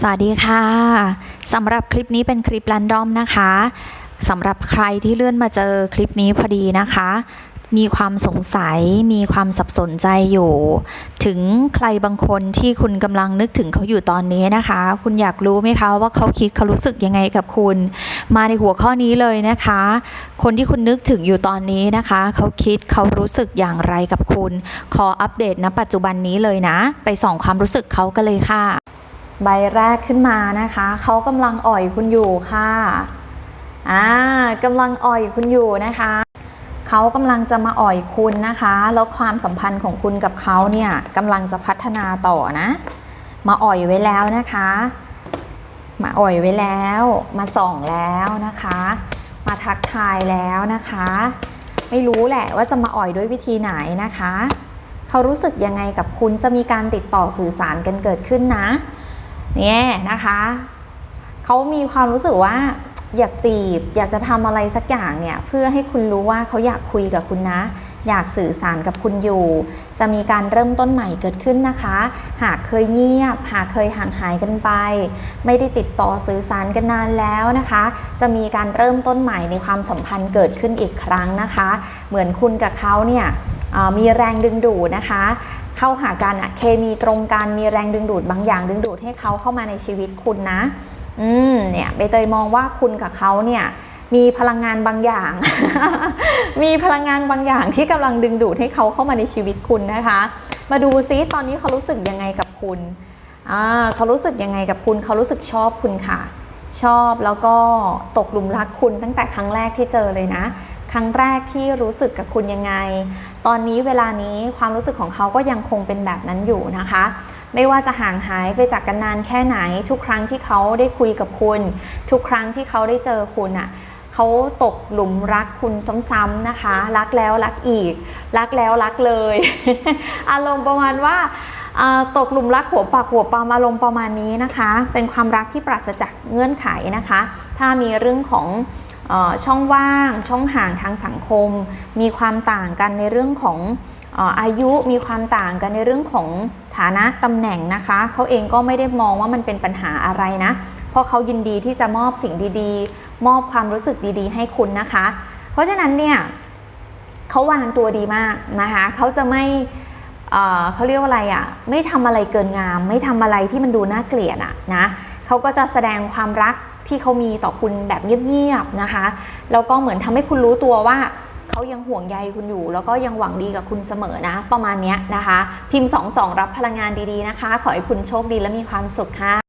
สวัสดีค่ะสำหรับคลิปนี้เป็นคลิปรันดอมนะคะสำหรับใครที่เลื่อนมาเจอคลิปนี้พอดีนะคะ มีความสงสัยมีความสับสนใจอยู่ ถึงใครบางคนที่คุณกำลังนึกถึงเขาอยู่ตอนนี้นะคะ คุณอยากรู้ไหมคะว่าเขาคิดเขารู้สึกยังไงกับคุณ มาในหัวข้อนี้เลยนะคะ คนที่คุณนึกถึงอยู่ตอนนี้นะคะ เขาคิดเขารู้สึกอย่างไรกับคุณ ขออัปเดตณปัจจุบันนี้เลยนะ ไปส่องความรู้สึกเขากันเลยค่ะ ใบแรกขึ้นมานะคะ เขากำลังอ่อยคุณอยู่ค่ะ อ่ากำลังอ่อยคุณอยู่นะคะ เขากำลังจะมาอ่อยคุณนะคะ แล้วความสัมพันธ์ของคุณกับเขาเนี่ยกำลังจะพัฒนาต่อนะ มาอ่อยไว้แล้วนะคะ มาอ่อยไว้แล้ว มาส่องแล้วนะคะ มาทักทายแล้วนะคะ ไม่รู้แหละว่าจะมาอ่อยด้วยวิธีไหนนะคะ เขารู้สึกยังไงกับคุณจะมีการติดต่อสื่อสารกันเกิดขึ้นนะ เนี่ยนะคะเขามีความรู้สึกว่าอยากจีบ อยากจะทำอะไรสักอย่างเนี่ยเพื่อให้คุณรู้ว่าเขาอยากคุยกับคุณนะ อยากสื่อสารกับคุณอยู่ จะมีการเริ่มต้นใหม่เกิดขึ้นนะคะ หากเคยเงียบ หากเคยห่างหายกันไป ไม่ได้ติดต่อสื่อสารกันนานแล้วนะคะ จะมีการเริ่มต้นใหม่ในความสัมพันธ์เกิดขึ้นอีกครั้งนะคะ เหมือนคุณกับเขาเนี่ย มีแรงดึงดูดนะคะ เข้าหากันอะเคมีตรงกันมีแรงดึงดูดบางอย่างดึงดูดให้เขาเข้ามาในชีวิตคุณนะ อืมเนี่ยใบเตยมองว่าคุณกับเขาเนี่ยมีพลังงานบางอย่าง มีพลังงานบางอย่างที่กำลังดึงดูดให้เขาเข้ามาในชีวิตคุณนะคะ มาดูซิตอนนี้เขารู้สึกยังไงกับคุณอ่าเขารู้สึกยังไงกับคุณเขารู้สึกชอบคุณค่ะ ชอบแล้วก็ตกหลุมรักคุณตั้งแต่ครั้งแรกที่เจอเลยนะ ครั้งแรกที่รู้สึกกับคุณยังไง ตอนนี้เวลานี้ความรู้สึกของเขาก็ยังคงเป็นแบบนั้นอยู่นะคะ ไม่ว่าจะห่างหายไปจากกันนานแค่ไหน ทุกครั้งที่เขาได้คุยกับคุณ ทุกครั้งที่เขาได้เจอคุณอะเขาตกหลุมรักคุณซ้ำๆนะคะ รักแล้วรักอีก รักแล้วรักเลย อารมณ์ประมาณว่าตกหลุมรักหัวปากหัวปามอารมณ์ประมาณนี้นะคะ เป็นความรักที่ปราศจากเงื่อนไขนะคะ ถ้ามีเรื่องของ ช่องว่าง ช่องห่างทางสังคม มีความต่างกันในเรื่องของอายุมีความต่างกันในเรื่องของฐานะตำแหน่งนะคะเขาเองก็ไม่ได้มองว่ามันเป็นปัญหาอะไรนะ เพราะเขายินดีที่จะมอบสิ่งดีๆ มอบความรู้สึกดีๆ ให้คุณนะคะ เพราะฉะนั้นเนี่ยเขาวางตัวดีมากนะคะเขาจะไม่เเขาเรียกว่าอะไรอะ่ะไม่ทำอะไรเกินงาม ไม่ทำอะไรที่มันดูน่าเกลียดอะนะเขาก็จะแสดงความรัก ที่เขามีต่อคุณแบบเงียบๆนะคะ แล้วก็เหมือนทำให้คุณรู้ตัวว่าเขายังห่วงใยคุณอยู่ แล้วก็ยังหวังดีกับคุณเสมอนะ ประมาณนี้นะคะ พิมพ์ 22 รับพลังงานดีๆนะคะ ขอให้คุณโชคดีและมีความสุขค่ะ